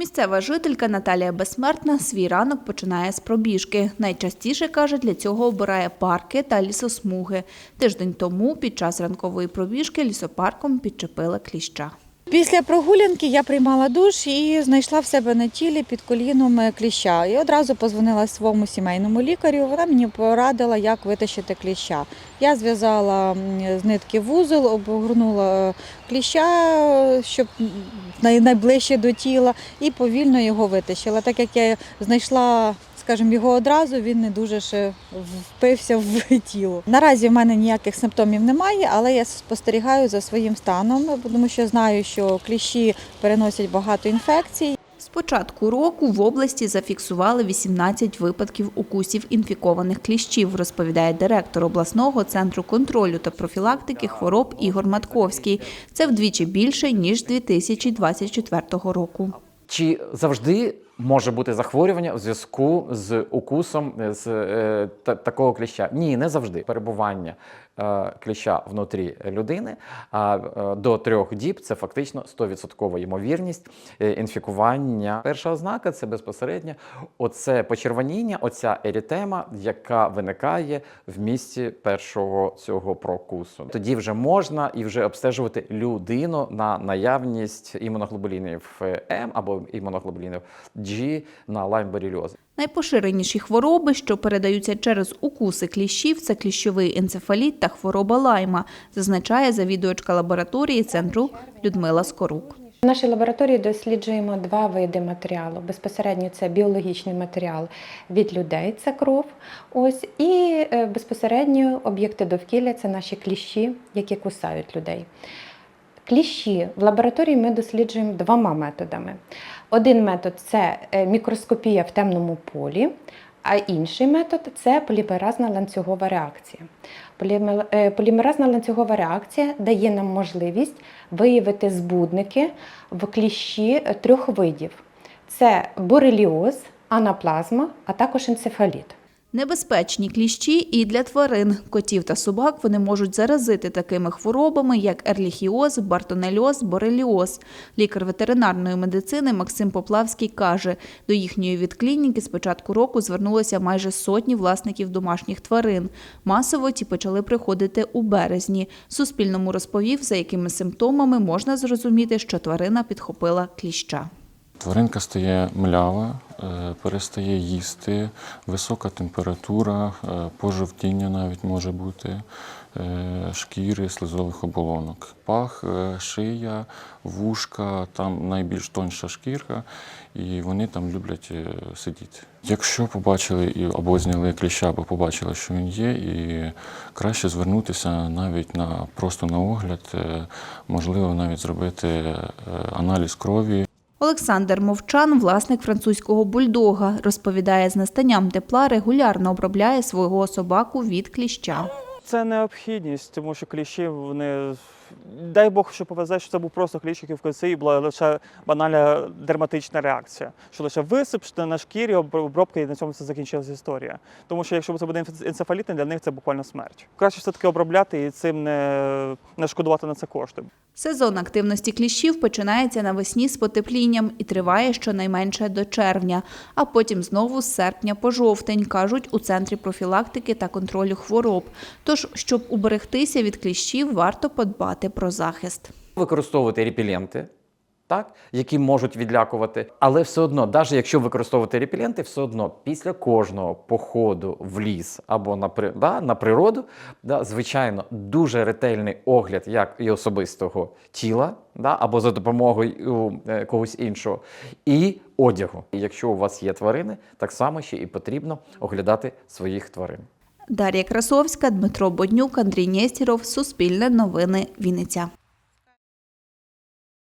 Місцева жителька Наталія Безсмертна свій ранок починає з пробіжки. Найчастіше, каже, для цього обирає парки та лісосмуги. Тиждень тому під час ранкової пробіжки лісопарком підчепила кліща. Після прогулянки я приймала душ і знайшла в себе на тілі під коліном кліща. І одразу позвонила своєму сімейному лікарю. Вона мені порадила, як витащити кліща. Я зв'язала з нитки вузол, обгорнула е, кліща, щоб найближче до тіла, і повільно його витащила. Так як я знайшла. Скажімо, його одразу він не дуже ще впився в тіло. Наразі в мене ніяких симптомів немає, але я спостерігаю за своїм станом, тому що знаю, що кліщі переносять багато інфекцій. З початку року в області зафіксували 18 випадків укусів інфікованих кліщів, розповідає директор обласного центру контролю та профілактики хвороб Ігор Матковський. Це вдвічі більше ніж 2024 року. Чи завжди може бути захворювання у зв'язку з укусом з е, та, такого кліща? Ні, не завжди. Перебування е, кліща внутрі людини а е, до трьох діб це фактично 100% ймовірність е, інфікування. Перша ознака це безпосередньо оце почервоніння, оця ерітема, яка виникає в місці першого цього прокусу. Тоді вже можна і вже обстежувати людину на наявність імуноглобулінів М або імуноглобулінів G на лаймборільоз. Найпоширеніші хвороби, що передаються через укуси кліщів, це кліщовий енцефаліт та хвороба лайма, зазначає завідувачка лабораторії центру Людмила Скорук. В нашій лабораторії досліджуємо два види матеріалу. Безпосередньо це біологічний матеріал від людей, це кров. Ось і е, безпосередньо об'єкти довкілля це наші кліщі, які кусають людей. Кліщі в лабораторії ми досліджуємо двома методами. Один метод це е, мікроскопія в темному полі, а інший метод це полімеразна ланцюгова реакція. Е, Полімеразна ланцюгова реакція дає нам можливість виявити збудники в кліщі е, трьох видів: це бореліоз, анаплазма, а також енцефаліт. Небезпечні кліщі і для тварин. Котів та собак вони можуть заразити такими хворобами, як ерліхіоз, бартонельоз, бореліоз. Лікар ветеринарної медицини Максим Поплавський каже, до їхньої відклініки з початку року звернулося майже сотні власників домашніх тварин. Масово ті почали приходити у березні. Суспільному розповів, за якими симптомами можна зрозуміти, що тварина підхопила кліща. Тваринка стає млява, е, перестає їсти, висока температура, е, пожовтіння навіть може бути, е, шкіри, слизових оболонок. Пах, шия, вушка, там найбільш тонша шкірка, і вони там люблять сидіти. Якщо побачили або зняли кліща, або побачили, що він є, і краще звернутися навіть на просто на огляд, можливо, навіть зробити аналіз крові. Олександр Мовчан, власник французького бульдога, розповідає, з настанням тепла регулярно обробляє свого собаку від кліща. Це необхідність, тому що кліщі вони. Дай Бог, що повезе, що це був просто кліщ, який в кінці і була лише банальна дерматична реакція. Що лише висип що на шкірі, обробка і на цьому це закінчилася історія. Тому що якщо це буде енцефалітний, для них це буквально смерть. Краще все-таки обробляти і цим не, не шкодувати на це кошти. Сезон активності кліщів починається навесні з потеплінням і триває щонайменше до червня, а потім знову з серпня по жовтень, кажуть у Центрі профілактики та контролю хвороб. Тож, щоб уберегтися від кліщів, варто подбати про захист. Використовувати репеленти, так, які можуть відлякувати, але все одно, навіть якщо використовувати репеленти, все одно після кожного походу в ліс або на, да, на природу, да, звичайно, дуже ретельний огляд як і особистого тіла, да, або за допомогою е, когось іншого, і одягу. Якщо у вас є тварини, так само ще і потрібно оглядати своїх тварин. Дар'я Красовська, Дмитро Боднюк, Андрій Нєстіров, Суспільне новини, Вінниця.